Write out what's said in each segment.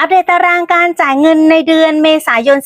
อัปเดตตารางการจ่ายเงินในเดือนเมษายน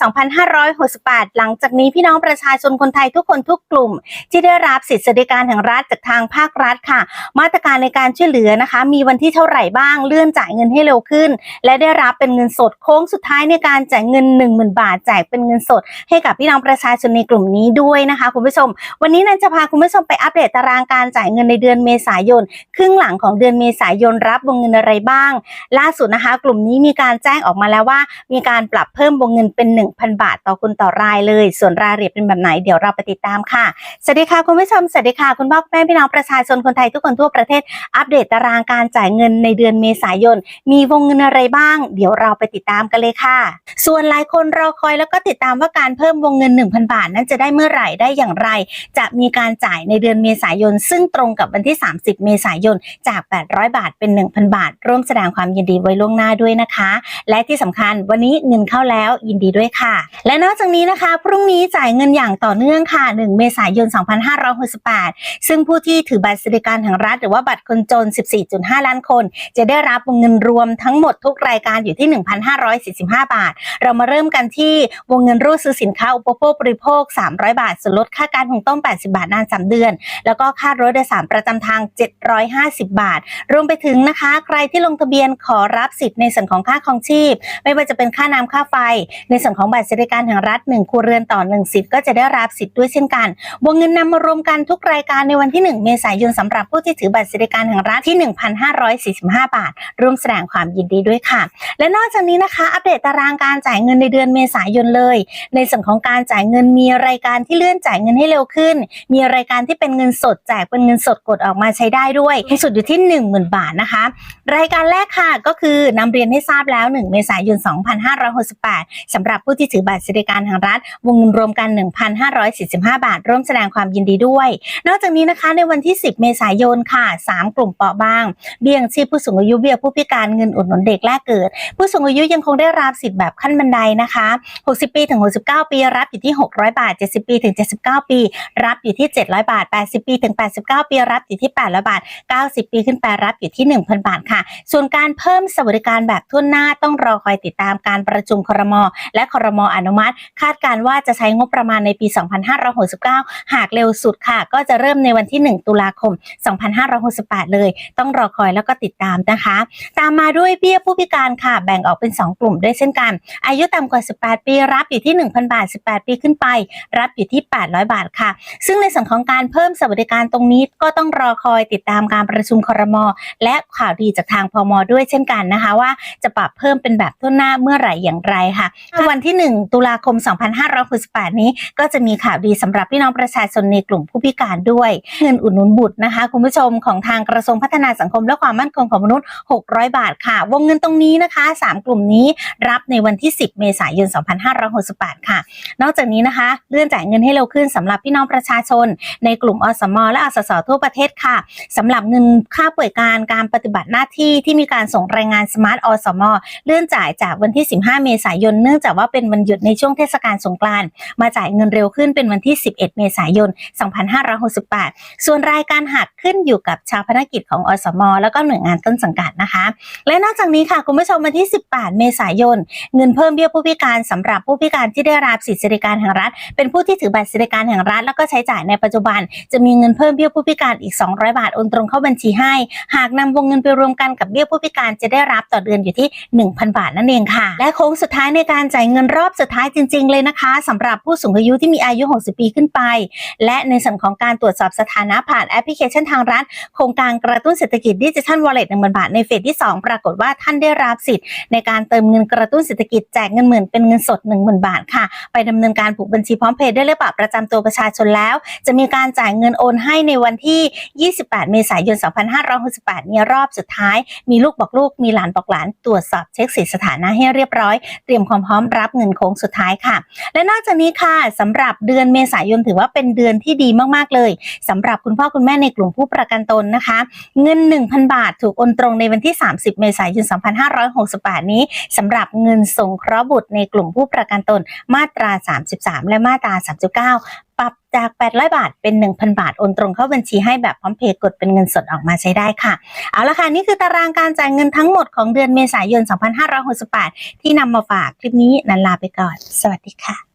2568 หลังจากนี้พี่น้องประชาชนคนไทยทุกคนทุกกลุ่ม ที่ได้รับสิทธิสวัสดิการแห่งรัฐจากทางภาครัฐค่ะ มาตรการในการช่วยเหลือนะคะ มีวันที่เท่าไหร่บ้างเลื่อนจ่ายเงินให้เร็วขึ้น และได้รับเป็นเงินสดโค้งสุดท้ายในการจ่ายเงิน 10,000 บาทแจกเป็นเงินสด ให้กับพี่น้องประชาชนในกลุ่มนี้ด้วยนะคะคุณผู้ชม วันนี้นันจะพาคุณผู้ชมไปอัปเดตตารางการจ่ายเงินในเดือนเมษายน ครึ่งหลังของเดือนเมษายนรับวงเงินอะไรบ้าง ล่าสุดนะคะ กลุ่มนี้มีการแจ้งออกมาแล้วว่า มีการปรับเพิ่มวงเงินเป็น 1,000 บาทต่อคนต่อรายเลย ส่วนรายละเอียดเป็นแบบไหนเดี๋ยวเราไปติดตามค่ะสวัสดีค่ะคุณผู้ชมสวัสดีค่ะคุณพ่อคุณแม่พี่น้องประชาชนคนไทยทุกคนทั่วประเทศอัปเดตตารางการจ่ายเงินในเดือนเมษายน มีวงเงินอะไรบ้าง เดี๋ยวเราไปติดตามกันเลยค่ะ ส่วนหลายคนรอคอยแล้วก็ติดตามว่าการเพิ่มวงเงิน 1,000 บาท นั้นจะได้เมื่อไหร่ได้อย่างไร จะมีการจ่ายในเดือนเมษายน ซึ่งตรงกับวันที่ 30 เมษายนจาก 800 บาทเป็น 1,000 บาท ร่วมแสดงความยินดีไว้ล่วงหน้าด้วยนะคะและที่สำคัญวันนี้เงินเข้าแล้วยินดีด้วยค่ะ และนอกจากนี้นะคะ พรุ่งนี้จ่ายเงินอย่างต่อเนื่องค่ะ 1 เมษายน 2568 ซึ่งผู้ที่ถือบัตรสวัสดิการแห่งรัฐ หรือว่าบัตรคนจน 14.5 ล้านคน จะได้รับวงเงินรวมทั้งหมดทุกรายการอยู่ที่ 1,545 บาท เรามาเริ่มกันที่วงเงินรูดซื้อสินค้าอุปโภคบริโภค 300 บาทส่วนลดค่าการหุงต้ม 80 บาทนาน 3 เดือน แล้วก็ค่ารถโดยสารประจำทาง 750 บาท รวมไปถึงนะคะ ใครที่ลงทะเบียนขอรับสิทธิ์ในส่วนของค่าครองชีพ ไม่ว่าจะเป็นค่าน้ำค่าไฟ ในส่วนของบัตรสวัสดิการแห่งรัฐ1ครัวเรือนต่อ1สิทธิ์ก็จะได้รับสิทธิ์ด้วยเช่นกันวงเงินนำมารวมกันทุกรายการในวันที่ 1 เมษายนสำหรับผู้ที่ถือบัตรสวัสดิการแห่งรัฐที่ 1,545 บาท ร่วมแสดงความยินดีด้วยค่ะ และนอกจากนี้นะคะ อัปเดตตารางการจ่ายเงินในเดือนเมษายนเลย ในส่วนของการจ่ายเงินมีรายการที่เลื่อนจ่ายเงินให้เร็วขึ้น มีรายการที่เป็นเงินสดแจกเป็นเงินสดกดออกมาใช้ได้ด้วยที่สุดอยู่ที่ 10,000 บาทนะคะ รายการแรกค่ะก็คือนำเรียนให้ทราบแล้ว1 เมษายน 2568 สำหรับผู้ที่ถือบัตรสวัสดิการแห่งรัฐ วงเงินรวมกัน 1,545 บาท ร่วมแสดงความยินดีด้วย นอกจากนี้นะคะในวันที่ 10 เมษายนค่ะ 3 กลุ่มเปราะบาง เบี้ยงชีพผู้สูงอายุเบี้ยผู้พิการเงินอุดหนุนเด็กแรกเกิด ผู้สูงอายุยังคงได้รับสิทธิ์แบบขั้นบันไดนะคะ 60 ปีถึง 69 ปี รับอยู่ที่ 600 บาท 70 ปีถึง 79 ปี รับอยู่ที่ 700 บาท 80 ปีถึง 89 ปี รับอยู่ที่ 800 บาท 90 ปีขึ้นไปรับอยู่ที่ 1,000 บาทค่ะ ส่วนการเพิ่มสวัสดิการแบบทั่วหน้าต้องรอคอยติดตามการประชุมครม และครมอนุมัติ คาดการว่าจะใช้งบประมาณในปี 2569 หากเร็วสุดค่ะ ก็จะเริ่มในวันที่ 1 ตุลาคม 2568 เลย ต้องรอคอยแล้วก็ติดตามนะคะ ตามมาด้วยเบี้ยผู้พิการค่ะ แบ่งออกเป็น 2 กลุ่มด้วยเช่นกัน อายุต่ำกว่า 18 ปีรับอยู่ที่ 1,000 บาท 18 ปีขึ้นไป รับอยู่ที่ 800 บาทค่ะ ซึ่งในส่วนของการเพิ่มสวัสดิการตรงนี้ก็ต้องรอคอยติดตามการประชุมครม และข่าวดีจากทางพมด้วยเช่นกันนะคะว่าจะปรับเพิ่มเป็นแบบทั่วหน้าเมื่อไหร่อย่างไรค่ะ วันที่ 1 ตุลาคม 2568 นี้ก็จะมีข่าวดีสำหรับพี่น้องประชาชนในกลุ่มผู้พิการด้วย เงินอุดหนุนบุตรนะคะ คุณผู้ชมของทางกระทรวงพัฒนาสังคมและความมั่นคงของมนุษย์ 600 บาทค่ะ วงเงินตรงนี้นะคะ 3 กลุ่มนี้รับในวันที่ 10 เมษายน 2568 ค่ะ นอกจากนี้นะคะ เลื่อนจ่ายเงินให้เร็วขึ้นสำหรับพี่น้องประชาชน ในกลุ่มอสม และอสสทั่วประเทศค่ะสำหรับเงินค่าป่วยการการปฏิบัติหน้าที่ที่มีการส่งรายงานสมาร์ทอสมเลื่อนจ่ายจากวันที่ 15 เมษายน เนื่องจากว่าเป็นวันหยุดในช่วงเทศกาลสงกรานต์มาจ่ายเงินเร็วขึ้นเป็นวันที่ 11 เมษายน 2568 ส่วนรายการหักขึ้นอยู่กับชาวพนักกิจของอสม แล้วก็หน่วยงานต้นสังกัดนะคะ และนอกจากนี้ค่ะคุณผู้ชมวันที่ 18 เมษายน เงินเพิ่มเบี้ยผู้พิการสำหรับผู้พิการที่ได้รับสิทธิสวัสดิการแห่งรัฐ เป็นผู้ที่ถือบัตรสวัสดิการแห่งรัฐ แล้วก็ใช้จ่ายในปัจจุบัน จะมีเงินเพิ่มเบี้ยผู้พิการอีก 200 บาทโอนตรงเข้าบัญชีให้ หากนำวงเงินไปรวมกันกับเบี้ยผู้พิการจะได้รับต่อเดือนอยู่ที่1,000 บาทนั่นเองค่ะ และโค้งสุดท้ายในการจ่ายเงินรอบสุดท้ายจริง ๆ เลยนะคะสำหรับผู้สูงอายุที่มีอายุ 60 ปีขึ้นไป และในส่วนของการตรวจสอบสถานะผ่านแอปพลิเคชันทางรัฐโครงการกระตุ้นเศรษฐกิจดิจิทัลวอลเล็ตหนึ่งพันบาทในเฟสที่ 2 ปรากฏว่าท่านได้รับสิทธิ์ ในการเติมเงินกระตุ้นเศรษฐกิจแจกเงินหมื่นเป็นเงินสด 10,000 บาทค่ะ ไปดำเนินการผูกบัญชีพร้อมเพย์ด้วยเลขบัตรประจำตัวประชาชนแล้ว จะมีการจ่ายเงินโอนให้ในวันที่ 28 เมษายน 2568นี้รอบสุดท้าย มีลูกบอกลูกมีหลานบอกหลานตรวจสอบเช็คสิทธิสถานะให้เรียบร้อย เตรียมความพร้อมรับเงินโค้งสุดท้ายค่ะ และนอกจากนี้ค่ะสำหรับเดือนเมษายนถือว่าเป็นเดือนที่ดีมากๆเลยสำหรับคุณพ่อคุณแม่ในกลุ่มผู้ประกันตนนะคะ เงิน 1,000 บาทถูกโอนตรงในวันที่ 30 เมษายน 2568 นี้สำหรับเงินสงเคราะห์บุตรในกลุ่มผู้ประกันตนมาตรา 33 และมาตรา 39 รับจาก 800 บาทเป็น 1,000 บาท โอนตรงเข้าบัญชีให้แบบพร้อมเพย์กดเป็นเงินสดออกมาใช้ได้ค่ะ เอาละค่ะ นี่คือตารางการจ่ายเงินทั้งหมดของเดือนเมษายน 2568 ที่นำมาฝากคลิปนี้นันลาไปก่อน สวัสดีค่ะ